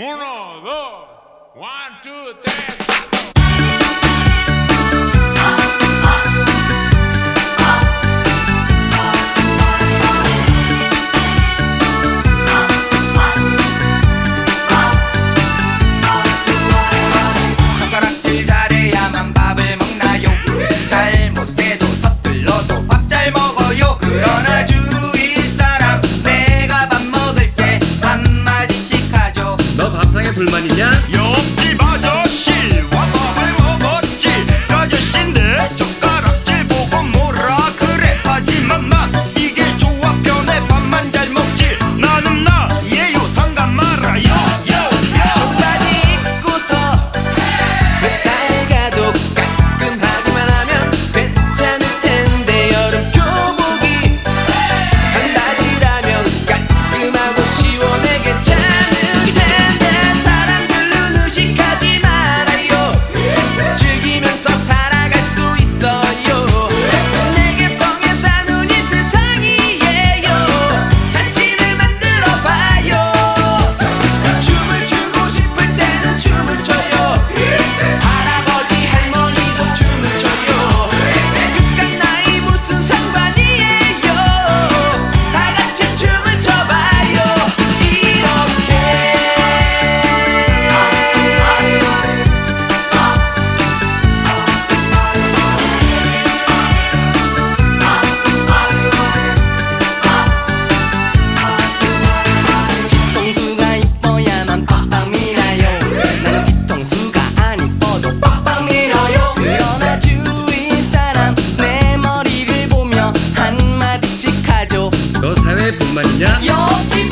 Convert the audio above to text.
Uno, dos, one, two, tres, cuatro. 불만이냐? 옆집 아저씨 그 사회뿐만이냐? 옆집